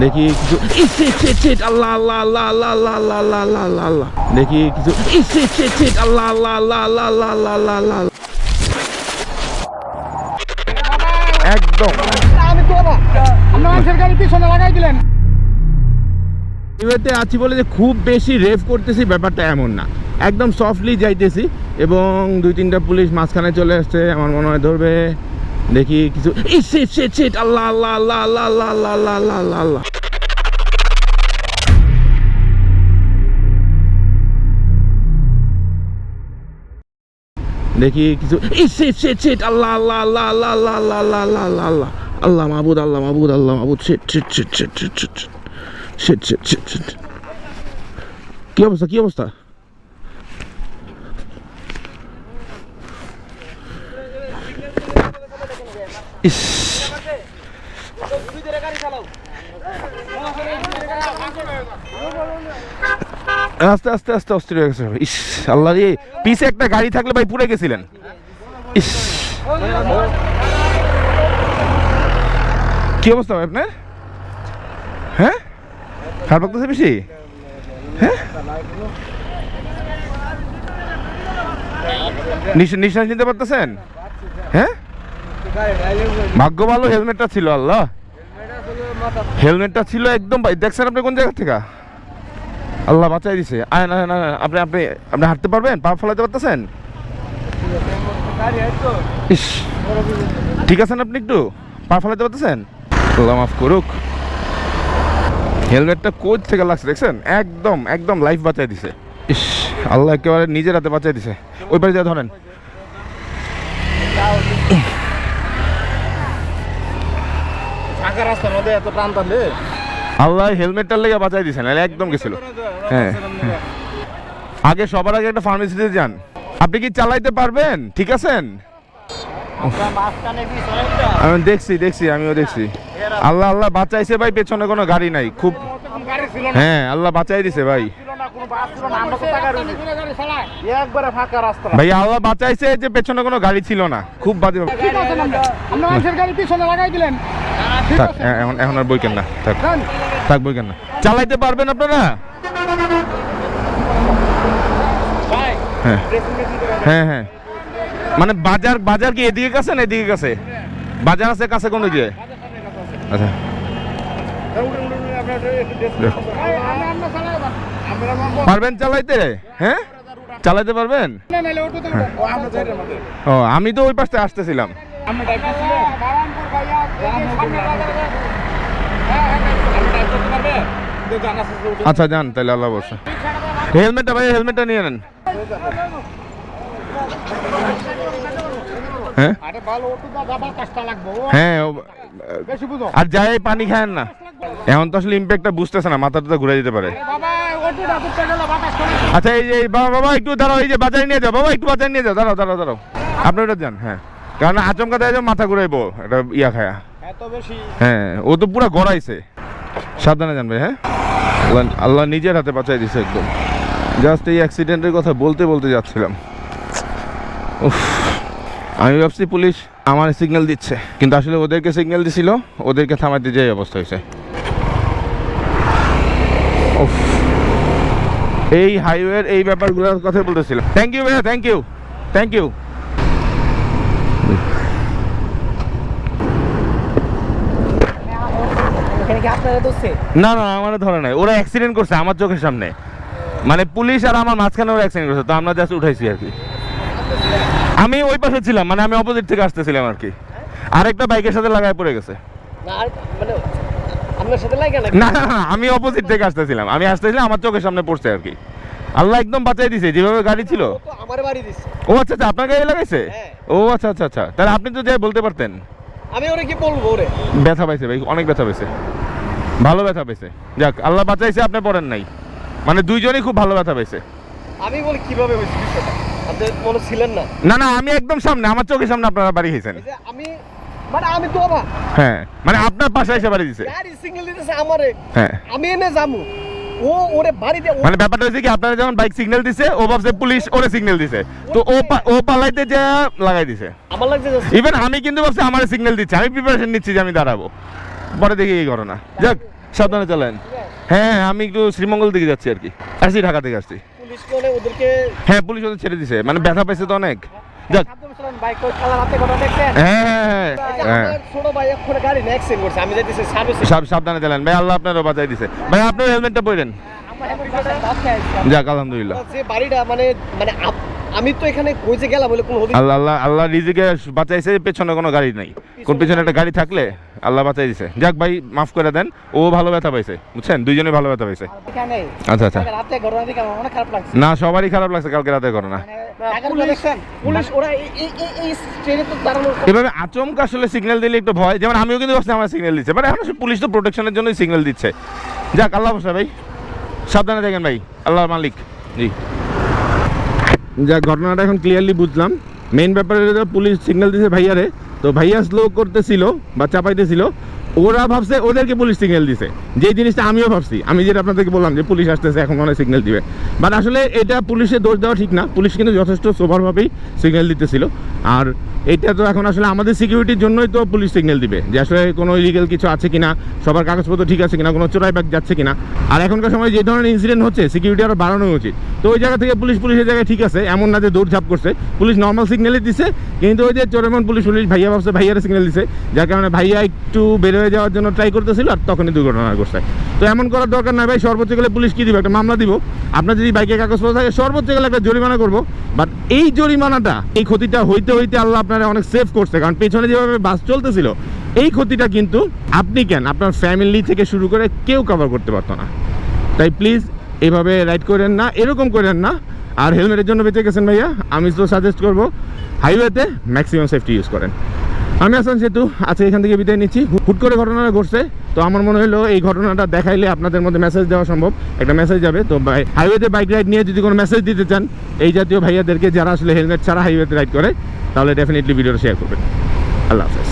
দেখি কিছু ইস, shit, shit, shit, আল্লাহ আল্লাহ আল্লাহ আল্লাহ আল্লাহ আল্লাহ আল্লাহ আল্লাহ আল্লাহ আল্লাহ দেখি কিছু ইস, shit, shit, shit, আল্লাহ আল্লাহ আল্লাহ আল্লাহ আল্লাহ আল্লাহ আল্লাহ আল্লাহ আল্লাহ। একদম এবারে আছি বলে যে খুব বেশি রেভ করতেছি ব্যাপারটা এমন না একদম সফটলি যাইতেছি এবং দুই তিনটা পুলিশ মাঝখানে চলে আসছে আমার মনে হয় ধরবে দেখি কিছু আল্লাহ আল্লাহ আল্লাহ আল্লাহ আল্লাহ আল্লাহ আল্লাহ আল্লাহ আল্লাহ আল্লাহ দেখি কিছু আল্লাহ আল্লাহ আল্লাহ আল্লাহ আল্লাহ আল্লাহ আল্লাহ আল্লাহ আল্লাহ আল্লাহ আল্লাহ মাহবুদ আল্লাহ মাহবুদ আল্লাহ মাহবুদ shit shit shit shit shit shit shit shit shit shit কি অবস্থা কি অবস্থা ইস। আস্তে আস্তে আস্তে অস্থির হয়ে গেছে। ইস, আল্লাহ রে। পিছে একটা গাড়ি থাকলে ভাই পুড়ে গেছিলেন। ইস। কি অবস্থা ভাই আপনার? হ্যাঁ? খারাপ লাগতেছে বেশি? হ্যাঁ? নিঃশ্বাস নিতে পারতেছেন? হ্যাঁ? ভাগ্য ভালো, হেলমেটটা ছিল আল্লাহ। হেলমেটটা ছিল একদম দেখছেন আপনি কোন জায়গা থেকে? আল্লাহ বাঁচাই দিছে। আয় না না আপনি আপনি আপনি হাঁটতে পারবেন? পা ফলাতে পারতেছেন? ইস। ঠিক আছেন আপনি একটু? পা ফলাতে পারতেছেন? আল্লাহ মাফ করুক। হেলমেটটা কোচ থেকে লাগছে দেখছেন? একদম একদম লাইফ বাঁচাই দিছে। ইস, আল্লাহ একেবারে নিজের হাতে বাঁচাই দিছে। ওই পারে যা ধরেন। ফাঁকা রাস্তার মধ্যে এত টান টানলে আল্লাহ হেলমেটটার লেগে বাঁচাই দিছে না একদম গেছিল। হ্যাঁ। হ্যাঁ। আগে সবার আগে একটা ফার্মেসিতে যান। আপনি কি চালাইতে পারবেন? ঠিক আছেন? আমি দেখছি দেখছি আমিও দেখছি। আল্লাহ আল্লাহ বাঁচাইছে ভাই পেছনে কোনো গাড়ি নাই খুব হ্যাঁ আল্লাহ বাঁচাই দিছে ভাই। ছিল না কোনো বাস ছিল না আমরা তো টাকা রইলি। একবারে ফাঁকা রাস্তা। ভাই আল্লাহ বাঁচাইছে যে পেছনে কোনো গাড়ি ছিল না খুব বাজে গাড়ি পিছনে লাগাই দিলেন। থাক এখন এখন আর বই কেন না। থাক। থাক বই কেন না। চালাইতে পারবেন আপনারা? হ্যাঁ। হ্যাঁ হ্যাঁ। মানে বাজার বাজার কি এদিকে কাছে না এদিকে কাছে? বাজার আছে কাছে কোন দিকে? আচ্ছা। পারবেন চালাইতে? হ্যাঁ? চালাইতে পারবেন? মধ্যে। ও আমি তো ওই পাশে আসতেছিলাম। আচ্ছা যান, তাহলে আল্লাহ বসে হেলমেটটা ভাই, হেলমেটটা নিয়ে নেন। হ্যাঁ? হ্যাঁ আর যাই পানি খায় না। এখন তো আসলে ইম্প্যাক্টটা বুঝতেছে না, মাথাটা তো ঘুরে দিতে পারে। আচ্ছা এই যে বাবা বাবা, একটু দাঁড়াও, এই যে বাজারে নিয়ে যাও, বাবা, একটু বাজারে নিয়ে যাও, দাঁড়াও দাঁড়াও দাঁড়াও। আপনি ওটা যান হ্যাঁ। কারণ আচমকা দেয় মাথা ঘুরাইবো এটা ইয়া খায়া। হ্যাঁ ও তো পুরো গড়াইছে। সাবধানে জানবে হ্যাঁ? আল্লাহ নিজের হাতে বাঁচাই দিছে একদম। জাস্ট এই অ্যাক্সিডেন্টের কথা বলতে বলতে যাচ্ছিলাম। উফ আমি ভাবছি পুলিশ আমার সিগন্যাল দিচ্ছে। কিন্তু আসলে ওদেরকে সিগন্যাল দিছিল ওদেরকে থামাতে যে অবস্থা হয়েছে। উফ এই হাইওয়ের এই ব্যাপারগুলোর কথা বলতেছিলাম। থ্যাংক ইউ ভাইয়া থ্যাংক ইউ থ্যাংক ইউ এখানে কি আপনারা দোষে না না আমার ধরে নাই। ওরা অ্যাক্সিডেন্ট করছে আমার চোখের সামনে। মানে পুলিশ আর আমার মাঝখানে ওরা অ্যাক্সিডেন্ট করছে তো আমরা জাস্ট উঠাইছি আর কি। আমি ওই পাশে ছিলাম মানে আমি অপোজিট থেকে আসতেছিলাম আর কি। আরেকটা বাইকের সাথে লাগায় পড়ে গেছে। না মানে আমি অপোজিট থেকে আসতেছিলাম। আমি আসতেছিলাম আমার চোখের সামনে পড়ছে আর কি। আল্লাহ একদম বাঁচাই দিছে যেভাবে গাড়ি ছিল। আমার বাড়ি দিছে। ও আচ্ছা আচ্ছা আপনার গাড়ি লাগাইছে? হ্যাঁ। ও আচ্ছা আচ্ছা আচ্ছা তাহলে আপনি তো যাই বলতে পারতেন। আমি ওরে কি বলব ওরে? ব্যথা পাইছে ভাই অনেক ব্যথা পাইছে। ভালো ব্যথা পাইছে। যাক আল্লাহ বাঁচাইছে আপনি পড়েন নাই। মানে দুইজনই খুব ভালো ব্যথা পাইছে। আমি বলি কীভাবে হয়েছে বিষয়টা? আপনি মনে ছিলেন না? না না আমি একদম সামনে আমার চোখের সামনে আপনারা বাড়ি খেয়েছেন আমি মানে আমি তো হ্যাঁ মানে আপনার পাশে এসে বাড়ি দিছে। গাড়ি সিগন্যাল দিতেছে আমারে। হ্যাঁ। আমি এনে যামু। ও ওরে বাড়িতে মানে ব্যাপারটা হচ্ছে কি আপনারা যখন বাইক সিগন্যাল দিছে ও ভাবছে পুলিশ ওরে সিগন্যাল দিছে। তো ও ও পালাইতে যা লাগাই দিছে। আমার লাগছে ইভেন আমি কিন্তু ভাবছি আমার সিগন্যাল দিচ্ছে আমি প্রিপারেশন নিচ্ছি যে আমি দাঁড়াবো। পরে দেখি এই ঘটনা। যাক সাবধানে চালান। হ্যাঁ আমি একটু শ্রীমঙ্গল দিকে যাচ্ছি আর কি। আসছি ঢাকা থেকে আসছি। হ্যাঁ পুলিশ ওদের ছেড়ে দিছে। মানে ব্যথা পাইছে তো অনেক। যাক। দেখছেন? হ্যাঁ সাবধানে চালান। ভাই আল্লাহ আপনারও বাঁচাই দিছে। ভাই আপনার হেলমেটটা পরেন। যাক আলহামদুলিল্লাহ। বাড়িটা মানে মানে আমি তো এখানে কই যে গেলাম বলে কোনো আল্লাহ আল্লাহ আল্লাহ রিজিকে বাঁচাইছে পেছনে কোনো গাড়ি নাই। কোন পেছনে একটা গাড়ি থাকলে আল্লাহ বাঁচাই দিছে। যাক ভাই মাফ করে দেন। ও ভালো ব্যথা পাইছে বুঝছেন? দুইজনে ভালো ব্যথা পাইছে। আচ্ছা আচ্ছা। রাতে ঘটনা দেখে আমার অনেক খারাপ লাগছে। না সবারই খারাপ লাগছে কালকে রাতে করো না পুলিশ দেখছেন? পুলিশ ওরা এই এই- এই এই ট্রেনে তো দাঁড়ানো এভাবে আচমকা আসলে সিগন্যাল দিলে একটু ভয়। যেমন আমিও কিন্তু ভাবছি আমার সিগন্যাল দিচ্ছে। বাট এখন পুলিশ তো প্রোটেকশনের জন্যই সিগন্যাল দিচ্ছে। যাক আল্লাহ বসা ভাই। সাবধানে দেখেন ভাই। আল্লাহ মালিক। জি। যাক ঘটনাটা এখন ক্লিয়ারলি বুঝলাম। মেইন ব্যাপারে পুলিশ সিগন্যাল দিছে ভাইয়ারে। তো ভাইয়া স্লো করতেছিল বা চাপাইতেছিল। ওরা ভাবছে ওদেরকে পুলিশ সিগন্যাল দিছে। যে জিনিসটা আমিও ভাবছি। আমি যেটা আপনাদেরকে বললাম যে পুলিশ আসতেছে, এখন মনে সিগন্যাল দিবে। বাট আসলে এটা পুলিশের দোষ দেওয়া ঠিক না। পুলিশ কিন্তু যথেষ্ট সোভারভাবেই সিগন্যাল দিতেছিল। আর এটা তো এখন আসলে আমাদের সিকিউরিটির জন্যই তো পুলিশ সিগন্যাল দিবে। যে আসলে কোনো ইলিগেল কিছু আছে কিনা, সবার কাগজপত্র ঠিক আছে কিনা, কোনো চোরাই ব্যাগ যাচ্ছে কিনা। আর এখনকার সময় যে ধরনের ইনসিডেন্ট হচ্ছে সিকিউরিটি আরও বাড়ানো উচিত। তো ওই জায়গা থেকে পুলিশ, পুলিশের জায়গায় ঠিক আছে, এমন না যে দৌড়ঝাঁপ করছে। পুলিশ নর্মাল সিগন্যালই দিছে, কিন্তু ওই যে চোরেমন পুলিশ পুলিশ ভাইয়া ভাবছে, ভাইয়ারে সিগন্যাল দিছে। যার কারণে ভাইয়া একটু বের হয়ে যাওয়ার জন্য ট্রাই করতেছিল আর তখনই দুর্ঘটনা ঘটছে। তো এমন করার দরকার নাই ভাই, সর্বোচ্চ গেলে পুলিশ কি দিবে? একটা মামলা দিব। আপনার যদি বাইকে কাগজপত্র থাকে, সর্বোচ্চ গেলে একটা জরিমানা করব। বাট এই জরিমানাটা, এই ক্ষতিটা হইতে হইতে আল্লাহ আপনারা অনেক সেভ করছে। কারণ পেছনে যেভাবে বাস চলতেছিল, এই ক্ষতিটা কিন্তু আপনি কেন? আপনার ফ্যামিলি থেকে শুরু করে কেউ কভার করতে পারতো না। তাই প্লিজ এভাবে রাইড করেন না, এরকম করেন না। আর হেলমেটের জন্য বেঁচে গেছেন ভাইয়া, আমি তো সাজেস্ট করব হাইওয়েতে ম্যাক্সিমাম সেফটি ইউজ করেন। আমি আসান সেতু, আজকে এখান থেকে বিদায় নিচ্ছি। হুট করে ঘটনাটা ঘটছে, তো আমার মনে হলো এই ঘটনাটা দেখাইলে আপনাদের মধ্যে মেসেজ দেওয়া সম্ভব। একটা মেসেজ যাবে, তো হাইওয়েতে বাইক রাইড নিয়ে যদি কোনো মেসেজ দিতে চান, এই জাতীয় ভাইয়াদেরকে যারা আসলে হেলমেট ছাড়া হাইওয়েতে রাইড করে, তাহলে ডেফিনেটলি ভিডিওটা শেয়ার করবেন। আল্লাহ হাফেজ।